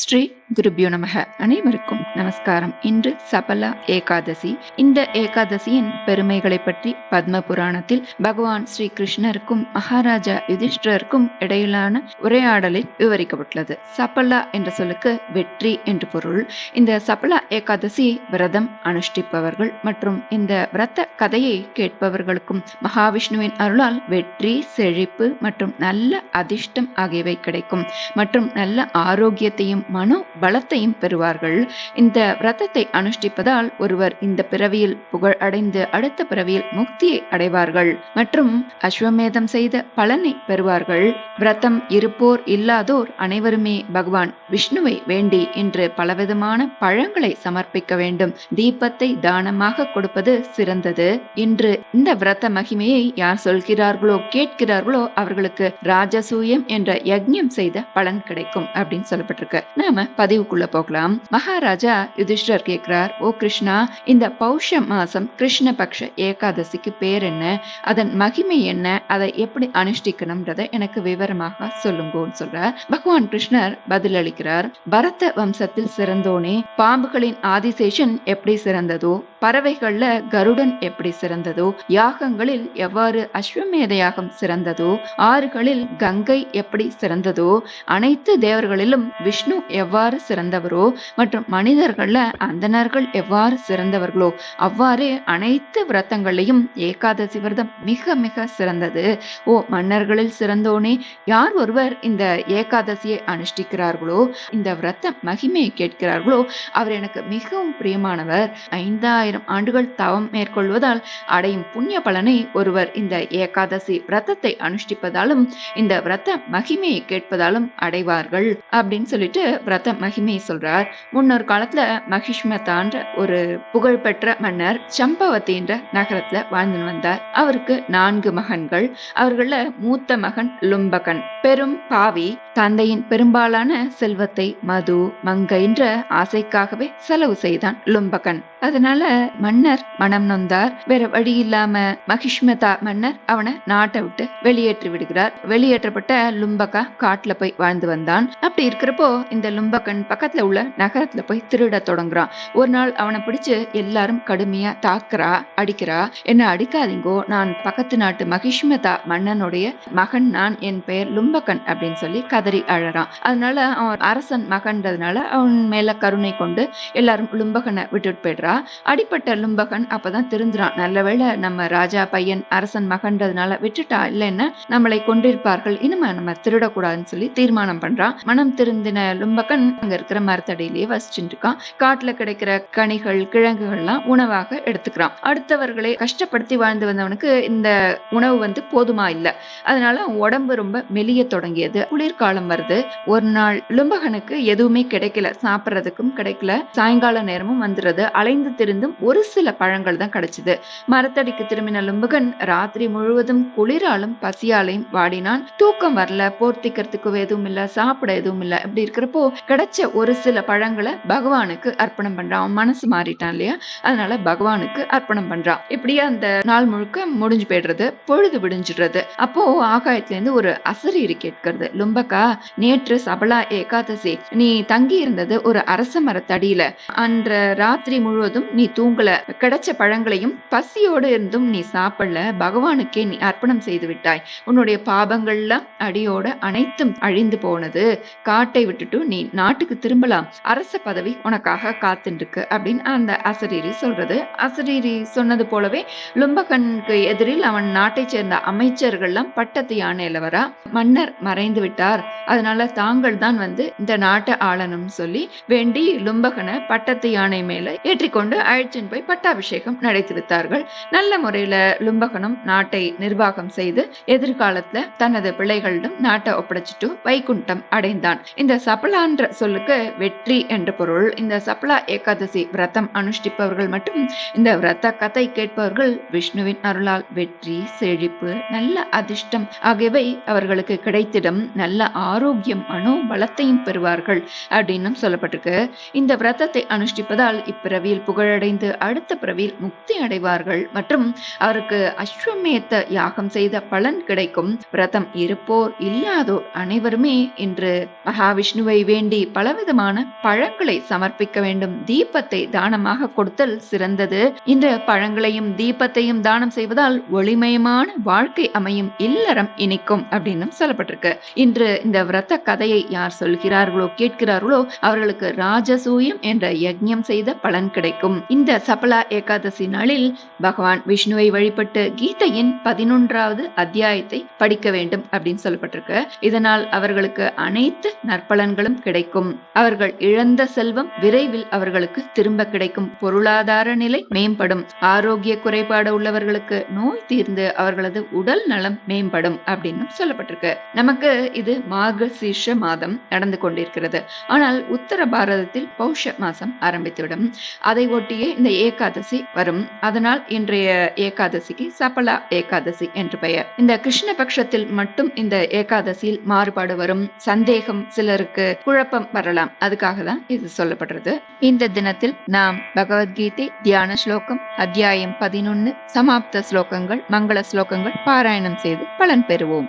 ஸ்ரீ குருபியோ நமக. அனைவருக்கும் நமஸ்காரம். இன்று சபலா ஏகாதசி. இந்த ஏகாதசியின் பெருமைகளை பற்றி பத்ம புராணத்தில் பகவான் ஸ்ரீ கிருஷ்ணருக்கும் மகாராஜா யுதிஷ்டருக்கும் இடையிலான உரையாடலில் விவரிக்கப்பட்டுள்ளது. சபலா என்ற சொல்லுக்கு வெற்றி என்று பொருள். இந்த சபலா ஏகாதசி விரதம் அனுஷ்டிப்பவர்கள் மற்றும் இந்த விரத கதையை கேட்பவர்களுக்கும் மகாவிஷ்ணுவின் அருளால் வெற்றி செழிப்பு மற்றும் நல்ல அதிர்ஷ்டம் ஆகியவை கிடைக்கும் மற்றும் நல்ல ஆரோக்கியத்தையும் மனு பலத்தையும் பெறுவார்கள். இந்த விரதத்தை அனுஷ்டிப்பதால் ஒருவர் இந்த பிறவியில் புகழ் அடைந்து அடுத்த பிறவியில் முக்தியை அடைவார்கள். மற்றும் அஸ்வமேதம் செய்த பலனை பெறுவார்கள். விரதம் இருப்போர் இல்லாதோர் அனைவருமே பகவான் விஷ்ணுவை வேண்டி இன்று பலவிதமான பழங்களை சமர்ப்பிக்க வேண்டும். தீபத்தை தானமாக கொடுப்பது சிறந்தது. இன்று இந்த விரத மகிமையை யார் சொல்கிறார்களோ கேட்கிறார்களோ அவர்களுக்கு ராஜசூயம் என்ற யஜ்யம் செய்த பலன் கிடைக்கும் அப்படின்னு சொல்லப்பட்டிருக்கு. நாம பதிவுக்குள்ள போகலாம். மகாராஜா யுதிஷ்டர் கேட்கிறார் ஓ கிருஷ்ணா இந்த பௌஷ மாசம் கிருஷ்ணபக்ஷ ஏகாதசிக்கு பேர் என்ன? அதன் மகிமை என்ன? அதை எப்படி அனுஷ்டிக்கணும்ன்றத எனக்கு விவரமாக சொல்லுங்கன்னு சொல்ற பகவான் கிருஷ்ணர் பதிலளிக்கிறார் பரத வம்சத்தில் சிறந்தோனே பாம்புகளின் ஆதிசேஷன் எப்படி சிறந்ததோ பறவைகள்ல கருடன் எப்படி சிறந்ததோ யாகங்களில் எவ்வாறு அஸ்வமேத யாகம் சிறந்ததோ ஆறுகளில் கங்கை எப்படி சிறந்ததோ அனைத்து தேவர்களிலும் விஷ்ணு எவ்வாறு சிறந்தவரோ மற்றும் மனிதர்கள்ல அந்தணர்கள் எவ்வாறு சிறந்தவர்களோ அவ்வாறே அனைத்து விரதங்களையும் ஏகாதசி விரதம் மிக மிக சிறந்தது. ஓ மன்னர்களில் சிறந்தோனே யார் ஒருவர் இந்த ஏகாதசியை அனுஷ்டிக்கிறார்களோ இந்த விரத மகிமையை கேட்கிறார்களோ அவர் எனக்கு மிகவும் பிரியமானவர். ஐந்தாயிரம் ஆண்டுகள் தவம் மேற்கொள்வதால் அடையும் புண்ணிய பலனை ஒருவர் இந்த ஏகாதசி விரதத்தை அனுஷ்டிப்பதாலும் இந்த விரத மகிமையை கேட்பதாலும் அடைவார்கள் அப்படின்னு சொல்லிட்டு விரத மகிமையை சொல்றார். முன்னொரு காலத்துல மகிஷ்மதான்ற ஒரு புகழ்பெற்ற மன்னர் சம்பவத்தின்ற நகரத்துல வாழ்ந்து வந்தார். அவருக்கு நான்கு மகன்கள். அவர்கள மூத்த மகன் லும்பகன். பெரும் பாவி தந்தையின் பெரும்பாலான செல்வத்தை மது மங்கைன்ற ஆசைக்காகவே செலவு செய்தான் லும்பகன். அதனால மன்னர் மனம் நொந்தார். வேற வழி இல்லாம மகிஷ்மதா மன்னர் அவனை நாட்டை விட்டு வெளியேற்றி விடுகிறார். வெளியேற்றப்பட்ட லும்பகா காட்டுல போய் வாழ்ந்து வந்தான். அப்படி இருக்கிறப்போ இந்த லும்பகன் பக்கத்துல உள்ள நகரத்துல போய் திருட தொடங்குறான். ஒரு நாள் அவனை பிடிச்சு எல்லாரும் கடுமையா தாக்குறா அடிக்கிறா. என்ன அடிக்காதீங்கோ நான் பக்கத்து நாட்டு மகிஷ்மதா மன்னனுடைய மகன் நான் என் பெயர் லும்பகன் அப்படின்னு சொல்லி கதறி அழறான். அதனால அவன் அரசன் மகன்றதுனால அவன் மேல கருணை கொண்டு எல்லாரும் லும்பகனை விட்டுட்டு போயிடுறா. அடிப்பட்ட லும்பகன் அப்பதான் திருந்துறான். நல்லவேளை நம்ம ராஜா பையன் அரசன் மகன்றதுனால விட்டுட்டா இல்லைன்னா நம்மளை கொண்டிருப்பார்கள். இனிமே நம்ம திருடக்கூடாதுன்னு சொல்லி தீர்மானம் பண்றான். மனம் திருந்தின லும்பகன் அங்க இருக்கிற மரத்தடியிலேயே வசிச்சுட்டு இருக்கான். காட்டுல கிடைக்கிற கனிகள் கிழங்குகள்லாம் உணவாக எடுத்துக்கிறான். அடுத்தவர்களை கஷ்டப்படுத்தி வாழ்ந்து வந்தவனுக்கு இந்த உணவு வந்து போதுமா இல்ல. அதனால உடம்பு ரொம்ப மெலிய தொடங்கியது. குளிர்காலம் வருது. ஒரு நாள் லும்பகனுக்கு எதுவுமே கிடைக்கல. சாப்பிட்றதுக்கும் கிடைக்கல. சாயங்கால நேரமும் வந்துருது அலைந்து திருந்தும் ஒரு சில பழங்கள் தான் கிடைச்சது. மரத்தடிக்கு திரும்பின லும்பகன் ராத்திரி முழுவதும் குளிராலும் பசியாலையும் வாடினான். தூக்கம் வரல. போர்த்திக்கிறதுக்கு எதுவும் இல்ல. சாப்பிட எதுவும் இல்ல. இப்படி இருக்கிறப்போ கிடைச்ச ஒரு சில பழங்களை பகவானுக்கு அர்ப்பணம் பண்றான். அவன் மனசு மாறிட்டான் இல்லையா? அதனால பகவானுக்கு அர்ப்பணம் பண்றான். இப்படியே அந்த நாள் முழுக்க முடிஞ்சு போயிடுறது பொழுது விடிஞ்சிடுறது. அப்போ ஆகாயத்துல இருந்து ஒரு அசரீரி கேட்கிறது. லும்பக்கா நேற்று சபலா ஏகாதசி நீ தங்கி இருந்தது ஒரு அரச மரத்தடியில அன்ற ராத்திரி முழுவதும் நீ தூங்கல. கிடைச்ச பழங்களையும் பசியோடு இருந்தும் நீ சாப்பிடல. பகவானுக்கே நீ அர்ப்பணம் செய்து விட்டாய். உன்னுடைய பாபங்கள்லாம் அடியோட அனைத்தும் அழிந்து போனது. காட்டை விட்டுட்டு நீ நாட்டுக்கு திரும்பலாம். அரச பதவி உனக்காக காத்துருக்கு அப்படின்னு அந்த அசரீரி சொல்றது. அசரீரி சொன்னது போலவே லும்பகனுக்கு எதிரில் அவன் நாட்டை சேர்ந்த அமைச்சர்கள்லாம் பட்டத்து யானையில வரா. மன்னர் மறைந்து விட்டார். அதனால தாங்கள் தான் வந்து இந்த நாட்டை ஆளணும்னு சொல்லி வேண்டி லும்பகனை பட்டத்து யானை மேல ஏற்றிக்கொண்டு அழைச்சின் போய் பட்டாபிஷேகம் நடத்தி வைத்தார்கள் நல்ல முறையில லும்பகனும் நாட்டை நிர்வாகம் செய்து எதிர்காலத்துல தனது பிள்ளைகளிடம் நாட்டை ஒப்படைச்சிட்டு வைகுண்டம் அடைந்தான். இந்த சபல சபலான்ற சொல்லுக்கு வெற்றி என்ற பொருள். இந்த சபலா ஏகாதசி விரதம் அனுஷ்டிப்பவர்கள் மட்டும் இந்த விரத கதை கேட்பவர்கள் விஷ்ணுவின் அருளால் வெற்றி செழிப்பு நல்ல அதிர்ஷ்டம் ஆகியவை அவர்களுக்கு கிடைத்திடும். நல்ல ஆரோக்கியம் மனோ பலத்தையும் பெறுவார்கள் அப்படின்னும் சொல்லப்பட்டிருக்கு. இந்த விரதத்தை அனுஷ்டிப்பதால் இப்பிறவியில் புகழடைந்து அடுத்த பிறவியில் முக்தி அடைவார்கள். மற்றும் அவருக்கு அஸ்வமேத்த யாகம் செய்த பலன் கிடைக்கும். விரதம் இருப்போர் இல்லாதோர் அனைவருமே இன்று மகாவிஷ்ணுவை வேண்டி பலவிதமான பழங்களை சமர்ப்பிக்க வேண்டும். தீபத்தை தானமாக கொடுத்தல் சிறந்தது. இந்த பழங்களையும் தீபத்தையும் தானம் செய்வதால் ஒளிமயமான வாழ்க்கை அமையும் இல்லறம் இனிக்கும் அப்படின்னு சொல்லப்பட்டிருக்கு. இன்று இந்த விரத கதையை யார் சொல்கிறார்களோ கேட்கிறார்களோ அவர்களுக்கு ராஜசூயம் என்ற யஜ்யம் செய்த பலன் கிடைக்கும். இந்த சபலா ஏகாதசி நாளில் பகவான் விஷ்ணுவை வழிபட்டு கீதையின் பதினொன்றாவது அத்தியாயத்தை படிக்க வேண்டும் அப்படின்னு சொல்லப்பட்டிருக்கு. இதனால் அவர்களுக்கு அனைத்து நற்பலன்களும் கிடைக்கும். அவர்கள் இழந்த செல்வம் விரைவில் அவர்களுக்கு திரும்ப கிடைக்கும். பொருளாதார நிலை மேம்படும். ஆரோக்கிய குறைபாடு உள்ளவர்களுக்கு நோய் தீர்ந்து அவர்களது உடல் நலம் மேம்படும் அப்படின்னு சொல்லப்பட்டிருக்கு. நமக்கு இது மார்கசீர்ஷ மாதம் நடந்து கொண்டிருக்கிறது. ஆனால் உத்தர பாரதத்தில் பௌஷ மாசம் ஆரம்பித்துவிடும். அதை ஒட்டியே இந்த ஏகாதசி வரும். அதனால் இன்றைய ஏகாதசிக்கு சபலா ஏகாதசி என்று பெயர். இந்த கிருஷ்ண பட்சத்தில் மட்டும் இந்த ஏகாதசியில் மாறுபாடு வரும். சந்தேகம் சிலருக்கு குழப்பம் வரலாம். அதுக்காக தான் இது சொல்லப்படுறது. இந்த தினத்தில் நாம் பகவத்கீதை தியான ஸ்லோகம் அத்தியாயம் பதினொன்னு சமாப்த ஸ்லோகங்கள் மங்கள ஸ்லோகங்கள் பாராயணம் செய்து பலன் பெறுவோம்.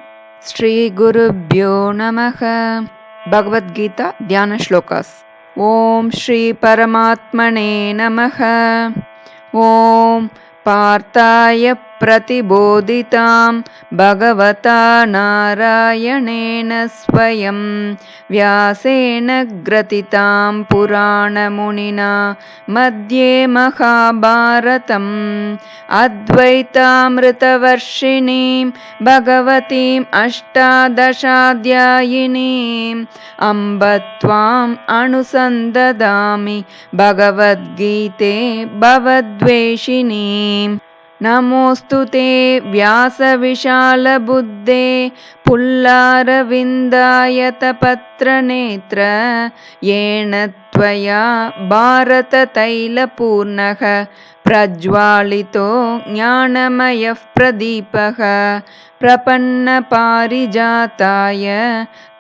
ஸ்ரீ குருப்யோ நமக. பகவத்கீதா தியான ஸ்லோகாஸ். ஓம் ஸ்ரீ பரமாத்மனே நமக. ஓம் பார்த்தாய प्रतिबोधितां भगवता नारायणेन स्वयं व्यासेन ग्रथितां पुराणमुनिना मध्ये महाभारतम् अद्वैतामृतवर्षिणीं भगवतीम् अष्टादशाध्यायिनीम् अम्ब त्वाम् अनुसन्ददामि भगवद्गीते भवद्वेषिणीम् नमोऽस्तु ते व्यासविशालबुद्धे पुल्लारविन्दायतपत्रनेत्र येन त्वया भारततैलपूर्णः प्रज्वालितो ज्ञानमयः प्रदीपः प्रपन्नपारिजाताय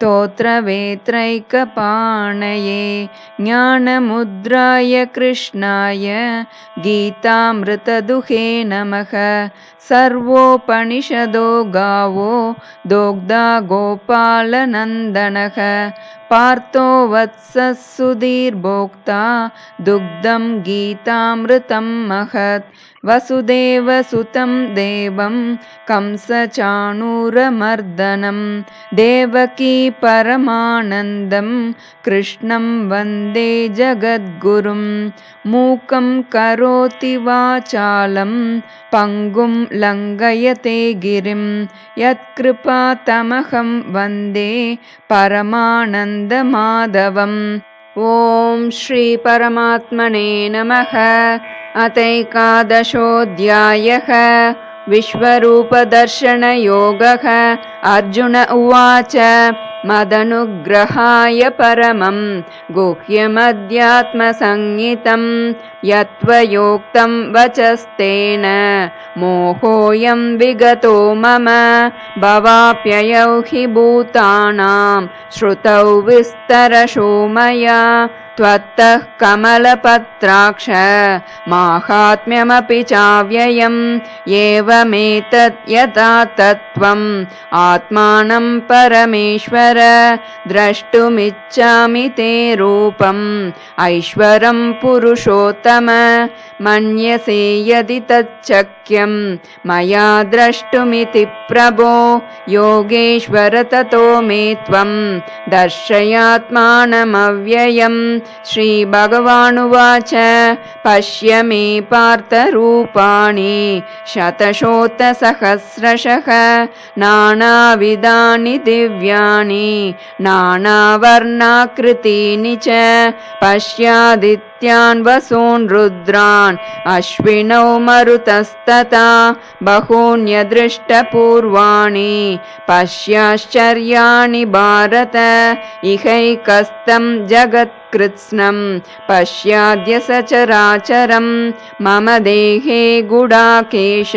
स्तोत्रवेत्रैकपाणये ज्ञानमुद्राय कृष्णाय गीतामृतदुहे नमः सर्वोपनिषदो गावो दोग्धा गोपालनन्दनः पार्थो वत्सः सुधीर्भोक्ता दुग्धं गीतामृतं महत् वसुदेवसुतं देवं कंसचाणूरमर्दनं देवकी परमानन्दं कृष्णं वन्दे जगद्गुरुं मूकं करोति वाचालं पङ्गुं लङ्घयते गिरिं यत्कृपातमहं वन्दे परमानन्दमाधवम्। ॐ श्रीपरमात्मने नमः अतैकादशोऽध्यायः। विश्वरूपदर्शनयोगः। अर्जुन उवाच मदनुग्रहाय परमं वचस्तेन मोहोऽयं विगतो मम भवाप्ययौ हि भूतानां श्रुतौ विस्तरशो मया त्वत्तः कमलपत्राक्ष माहात्म्यमपि चाव्ययम् एवमेतत् यथा तत्त्वम् आत्मानं परमेश्वर द्रष्टुमिच्छामि ते रूपम्। ऐश्वरं पुरुषोत्तम मन्यसे यदि तच्छक्यं मया द्रष्टुमिति प्रभो योगेश्वर ततो मे त्वं दर्शयात्मानमव्ययम् श्रीभगवानुवाच पश्य मे पार्थरूपाणि शतशोतसहस्रशः नानाविधानि दिव्यानि नानावर्णाकृतीनि च। पश्यादित्य न् वसून् रुद्रान्। अश्विनौ मरुतस्तता बहून्यदृष्टपूर्वाणि। पश्याश्चर्याणि भारत इहैकस्तं जगत् कृत्स्नं पश्याद्य सचराचरं मम देहे गुडाकेश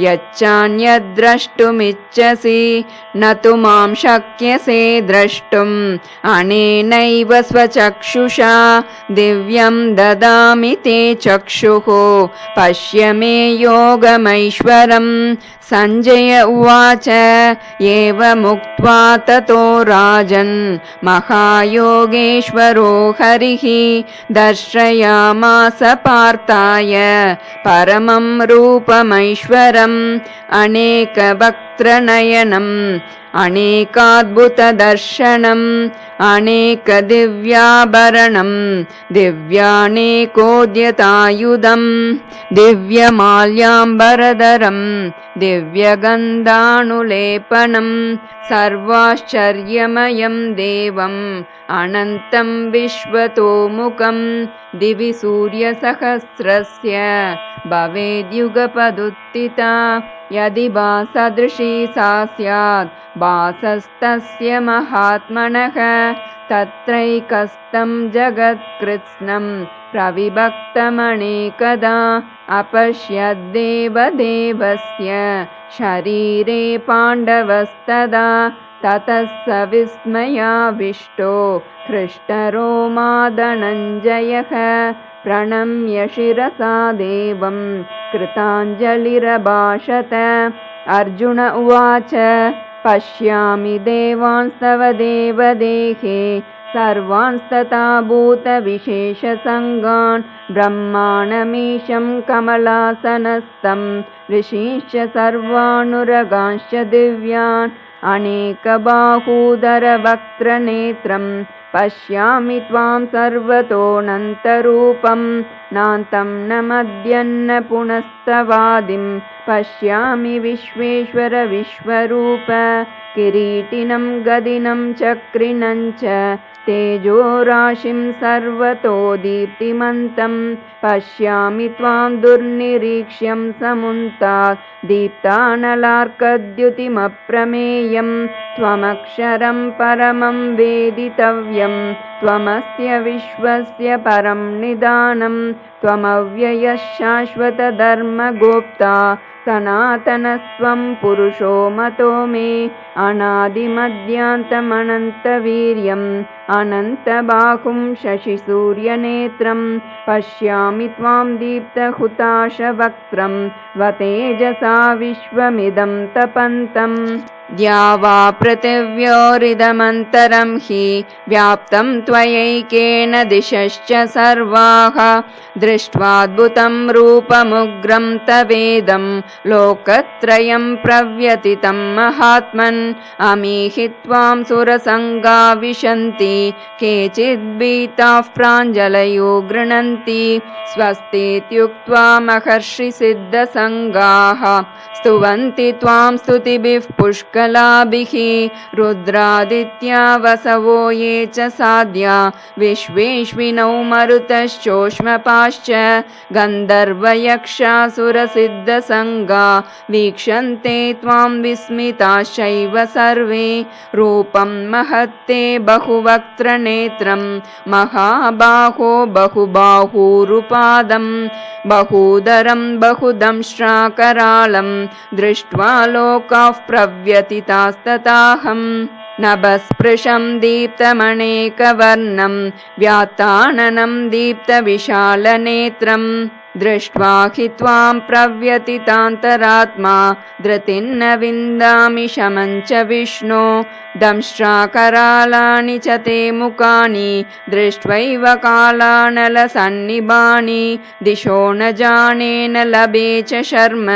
यच्चान्यद्द्रष्टुमिच्छसि न तु मां शक्यसे द्रष्टुम्। अनेनैव स्वचक्षुषा दिव्यं ददामि ते चक्षुः। पश्य मे योगमैश्वरम् सञ्जय उवाच एवमुक्त्वा ततो राजन् महायोगेश्वरो हरिः दर्शयामास पार्थाय परमं रूपमैश्वरम् अनेकवक्त्रनयनम् अनेकाद्भुतदर्शनम् अनेकदिव्याभरणम् दिव्यानेकोद्यतायुधम् दिव्यमाल्याम्बरधरम् दिव्यगन्धानुलेपनम् सर्वाश्चर्यमयम् देवम् अनन्तम् विश्वतोमुखम् दिवि सूर्यसहस्रस्य। भवेद्युगपदुत्थिता यदि वासदृशी सा स्यात् वासस्तस्य महात्मनः तत्रैकस्तं जगत्कृत्स्नम् प्रविभक्तमणेकदा अपश्यद्देवदेवस्य शरीरे पाण्डवस्तदा ततः स विस्मयाविष्टो हृष्टरोमादनञ्जयः प्रणम्य शिरसा देवं कृताञ्जलिरभाषत। अर्जुन उवाच पश्यामि देवांस्तव देवदेहे सर्वांस्तथा भूतविशेषसङ्गान् ब्रह्माणमीशं कमलासनस्थं ऋषीश्च सर्वानुरगांश्च दिव्यान् अनेकबाहूदरवक्त्रनेत्रम् पश्यामि त्वां सर्वतोऽनन्तरूपं नान्तं न मद्यन्न पुनस्तवादिं पश्यामि विश्वेश्वर विश्वरूप किरीटिनं गदिनं चक्रिणं च तेजोराशिं सर्वतो दीप्तिमन्तं पश्यामि त्वां दुर्निरीक्ष्यं समुन्तात् दीप्तानलार्कद्युतिमप्रमेयं त्वमक्षरं परमं वेदितव्यं त्वमस्य विश्वस्य परं निदानं त्वमव्ययः शाश्वतधर्मगोप्ता सनातनस्त्वं पुरुषो मतो मे अनादिमध्यान्तमनन्तवीर्यम् अनन्तबाहुं शशिसूर्यनेत्रं पश्यामि त्वां दीप्तहुताशवक्त्रं वतेजसा विश्वमिदं तपन्तम् द्या वा पृथिव्योरिदमन्तरं हि व्याप्तं त्वयैकेन दिशश्च सर्वाः। दृष्ट्वाद्भुतं रूपमुग्रं तवेदं लोकत्रयं प्रव्यतितं महात्मन्। अमीहि त्वां सुरसङ्गा विशन्ति केचिद्भीताः प्राञ्जलयो गृह्णन्ति। स्वस्तीत्युक्त्वा स्तुवन्ति त्वां स्तुतिभिः पुष्कलाभिः। रुद्रादित्या वसवो ये च साध्या। विश्वेश्विनौ मरुतश्चोष्मपाश्च। गन्धर्वयक्षासुरसिद्धसङ्गा। वीक्षन्ते त्वां विस्मिताश्चैव सर्वे। रूपं महत्ते बहुवक्त्रनेत्रं। महाबाहो बहुबाहूरुपादं। बहूदरं बहुदंष्ट्राकरालं दृष्ट्वा लोकाः प्रव्यतितास्तताहम् नभस्पृशं दीप्तमणेकवर्णं व्याताननं दीप्तविशालनेत्रम् दृष्ट्वा हि त्वां प्रव्यतितान्तरात्मा धृतिन्न विन्दामि शमं च विष्णो। दंष्ट्राकरालानि च ते मुखानि दृष्ट्वैव कालानलसन्निभानि। दिशो न जाने न लभे च शर्म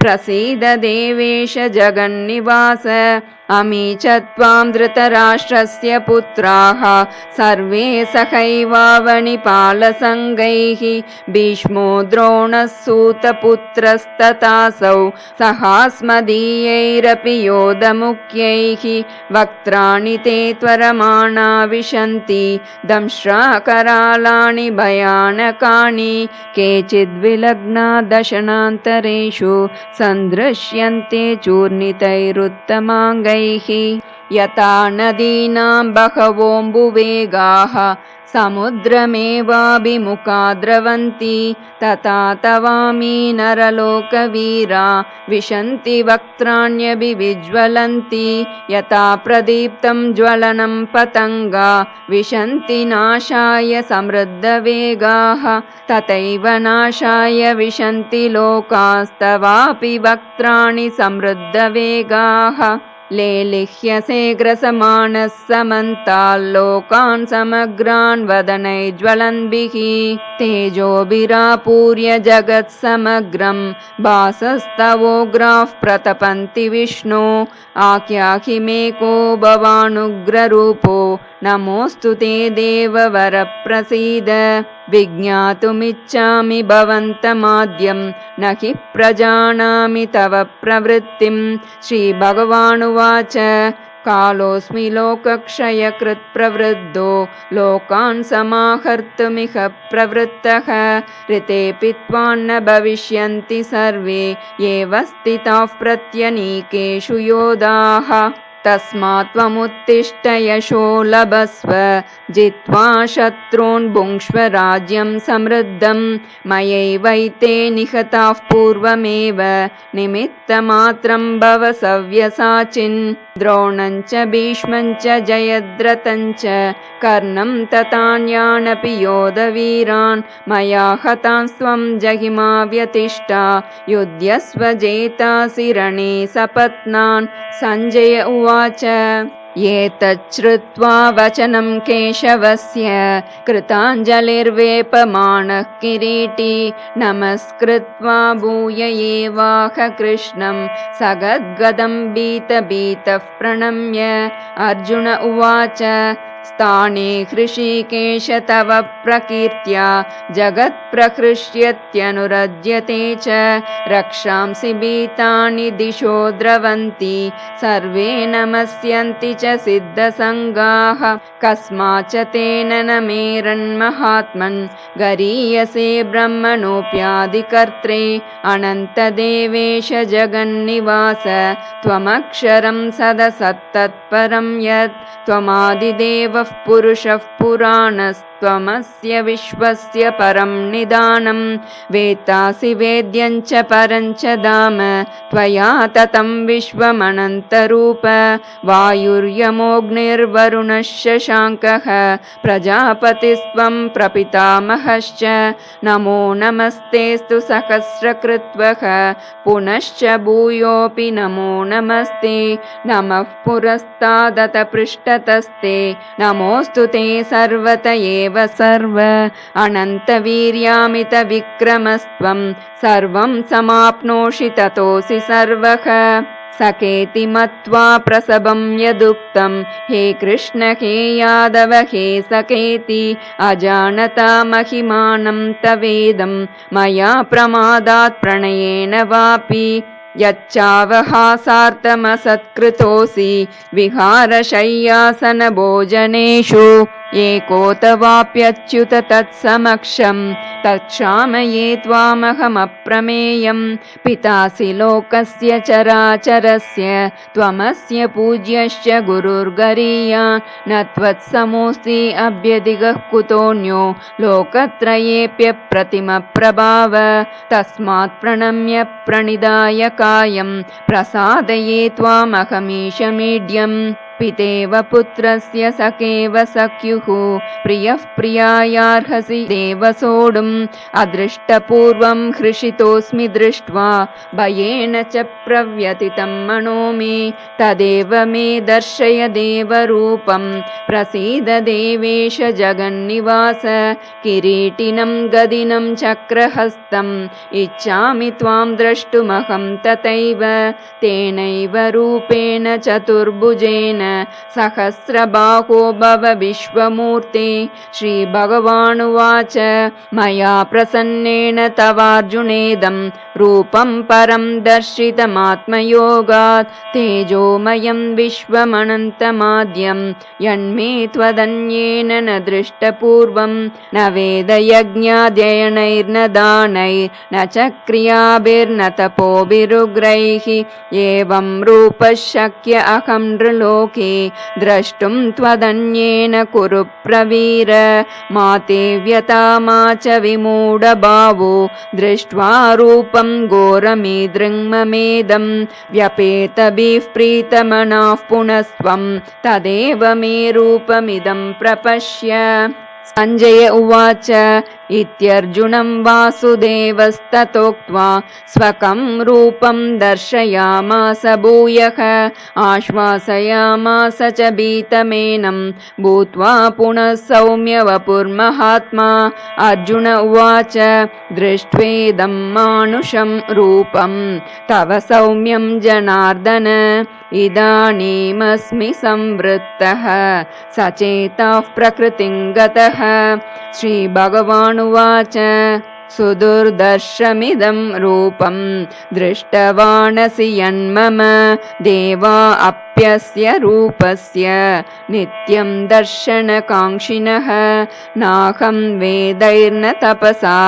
प्रसीद देवेश जगन्निवास अमी च त्वां धृतराष्ट्रस्य पुत्राः। सर्वे सहैवावनिपालसङ्गैः भीष्मो द्रोणः सूतपुत्रस्ततासौ सहास्मदीयैरपि योधमुख्यैः वक्त्राणि ते त्वरमाणा विशन्ति। दंश्राकरालानि भयानकानि केचिद्विलग्ना दशनान्तरेषु सन्दृश्यन्ते चूर्णितैरुत्तमाङ्गैः यथा नदीनां बहवोऽम्बुवेगाः समुद्रमेवाभिमुखा द्रवन्ति। तथा तवामी नरलोकवीरा विशन्ति वक्त्राण्यभिविज्वलन्ति यथा प्रदीप्तं ज्वलनं पतङ्गा विशन्ति नाशाय समृद्धवेगाः। तथैव नाशाय विशन्ति लोकास्तवापि वक्त्राणि समृद्धवेगाः लेलिह्यसेग्रसमानः समन्ताल्लोकान् समग्रान् वदनैज्वलन्भिः तेजोभिरापूर्य जगत्समग्रं वासस्तवोग्राः प्रतपन्ति विष्णो। आख्याहि मे को भवानुग्ररूपो नमोऽस्तु ते देववरप्रसीद। विज्ञातुमिच्छामि भवन्तमाद्यं। न हि प्रजानामि तव प्रवृत्तिं। श्रीभगवानुवाच। कालोऽस्मि लोकक्षयकृत्प्रवृद्धो। लोकान् समाहर्तुमिह प्रवृत्तः। ऋतेऽपि त्वान्न भविष्यन्ति सर्वे। एव स्थिताः प्रत्यनीकेषु योधाः तस्मात् त्वमुत्तिष्ठ यशो लभस्व। जित्वा शत्रून् भुङ्क्ष्व राज्यं समृद्धं। मयैवैते निहताः पूर्वमेव। निमित्तमात्रं भव सव्यसाचिन्। द्रोणं च भीष्मं च जयद्रथं च। कर्णं तथान्यानपि योधवीरान्। मया हतांस्त्वं जहिमा व्यतिष्ठा। युध्यस्व जेतासि रणे सपत्नान्। सञ्जय उवाच एतच्छ्रुत्वा वचनं केशवस्य कृताञ्जलिर्वेपमाणः किरीटी। नमस्कृत्वा भूय एवाह कृष्णं। सगद्गदं भीतभीतः प्रणम्य। अर्जुन उवाच स्थाने हृषीकेश तव प्रकीर्त्या जगत्प्रहृष्यत्यनुरज्यते च। रक्षांसि भीतानि दिशो द्रवन्ति सर्वे नमस्यन्ति च सिद्धसङ्गाः। कस्माच्च तेन न मेरन्महात्मन् गरीयसे ब्रह्मणोऽप्यादिकर्त्रे अनन्तदेवेश जगन्निवास त्वमक्षरं सदसत्तत्परं यत् त्वमादिदेव पुरुषः पुराणस्त्वमस्य विश्वस्य परं निदानं वेत्तासि वेद्यं च परं च दाम त्वया ततं विश्वमनन्तरूप वायुर्यमोऽग्निर्वरुणश्च शाङ्कः प्रजापतिस्त्वं प्रपितामहश्च नमो नमस्तेऽस्तु सहस्रकृत्वः पुनश्च भूयोऽपि नमो नमस्ते नमः पुरस्तादत पृष्ठतस्ते नमोऽस्तु ते सर्वत एव सर्व। अनन्तवीर्यामितविक्रमस्त्वं सर्वं समाप्नोषि ततोऽसि सर्वः। सखेति मत्वा प्रसभं यदुक्तं हे कृष्ण हे यादव हे सखेति अजानता महिमानं तवेदं मया प्रमादात् प्रणयेन वापि। यच्चावहासार्थमसत्कृतोऽसि विहारशय्यासनभोजनेषु एकोतवाप्यच्युत तत्समक्षं तत्क्षामये त्वामहमप्रमेयं। पितासि लोकस्य चराचरस्य त्वमस्य पूज्यश्च गुरुर्गरीया। न त्वत्समोऽस्ति अभ्यधिगः कुतोऽन्यो लोकत्रयेऽप्यप्रतिमप्रभाव तस्मात् प्रणम्य प्रणिदाय कायं प्रसादये त्वामहमीशमीड्यम् पितेव पुत्रस्य सखेव सख्युः। प्रियः प्रियायार्हसि देव सोढुम्। अदृष्टपूर्वं हृषितोऽस्मि दृष्ट्वा भयेन च प्रव्यतितं मनो मे। तदेव मे दर्शय देवरूपं प्रसीद देवेश जगन्निवास। किरीटिनं गदिनं चक्रहस्तम् इच्छामि त्वां द्रष्टुमहं तथैव। तेनैव रूपेण चतुर्भुजेन सहस्रबाहो भव विश्वमूर्ते। श्रीभगवानुवाच मया प्रसन्नेन तवार्जुनेदं रूपं परं दर्शितमात्मयोगात्। तेजोमयं विश्वमनन्तमाद्यं यन्मे त्वदन्येन न दृष्टपूर्वं न वेदयज्ञाध्ययनैर्न दानैर्न च क्रियाभिर्न तपोभिरुग्रैः एवं रूपः शक्य अहं नृलोके द्रष्टुं त्वदन्येन कुरु प्रवीर। मा ते व्यता मा च विमूढभावो दृष्ट्वा रूपं घोरमीदृङ्ममेदं व्यपेतभिः प्रीतमनाः पुनस्त्वं। तदेव मे रूपमिदं प्रपश्य। सञ्जय उवाच इत्यर्जुनं वासुदेवस्ततोक्त्वा स्वकं रूपं भूयः आश्वासयामास च भीतमेनं भूत्वा पुनः सौम्यवपुर्महात्मा अर्जुन उवाच दृष्ट्वेदं मानुषं रूपं तव सौम्यं जनार्दन इदानीमस्मि संवृत्तः सचेताः प्रकृतिं गतः श्रीभगवानुवाच सुदुर्दर्शमिदं रूपं दृष्टवानसि यन्मम देवा अप्यस्य रूपस्य नित्यं दर्शनकाङ्क्षिणः नाहं वेदैर्न तपसा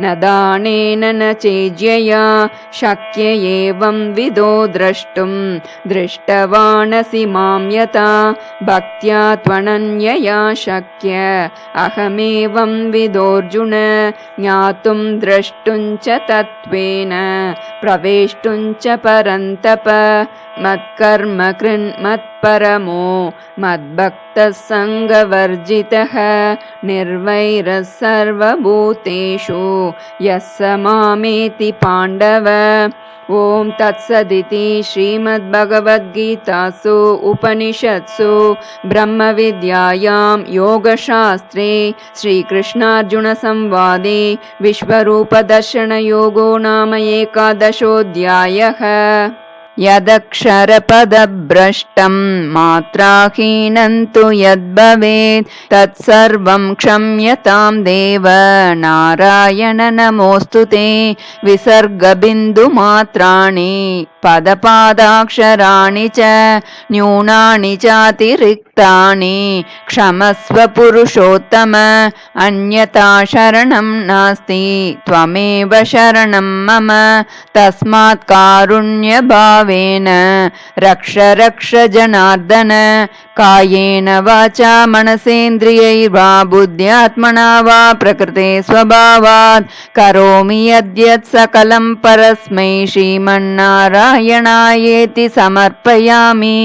न दानेन न चेज्यया शक्य एवं विदो द्रष्टुं दृष्टवानसि मां यथा भक्त्या त्वनन्यया शक्य अहमेवं विदोऽर्जुन ज्ञातुं द्रष्टुं च तत्त्वेन प्रवेष्टुं च परन्तप मत्कर्म मद्भक्तः सङ्गवर्जितः निर्वैरः सर्वभूतेषु यः स मामेति पाण्डव। ॐ तत्सदिति श्रीमद्भगवद्गीतासु उपनिषत्सु ब्रह्मविद्यायां योगशास्त्रे श्रीकृष्णार्जुनसंवादे विश्वरूपदर्शनयोगो नाम एकादशोऽध्यायः यदक्षरपदभ्रष्टं मात्राहीनं तु यद्भवेत् तत्सर्वं क्षम्यतां देव। नारायण नमोऽस्तु ते। विसर्गबिन्दुमात्राणि पदपादाक्षराणि च न्यूनानि चातिरिक्तानि क्षमस्व पुरुषोत्तम अन्यथा शरणं नास्ति त्वमेव शरणं मम तस्मात् कारुण्यभावेन रक्ष रक्ष जनार्दन कायेन वाचा मनसेन्द्रियैर्वा बुद्ध्यात्मना वा प्रकृते स्वभावात् करोमि यद्यत् सकलं परस्मै श्रीमन्नारायणायेति समर्पयामि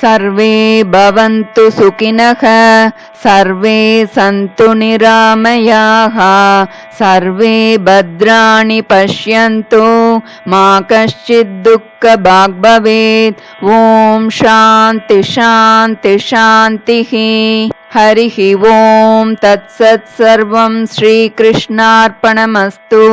सर्वे भवन्तु सुखिनः सर्वे सन्तु निरामयाः सर्वे भद्राणि पश्यन्तु मा कश्चित् दुःखभाग् भवेत् ॐ शान्ति शान्ति शान्तिः। हरिः ॐ तत्सत् सर्वं श्रीकृष्णार्पणमस्तु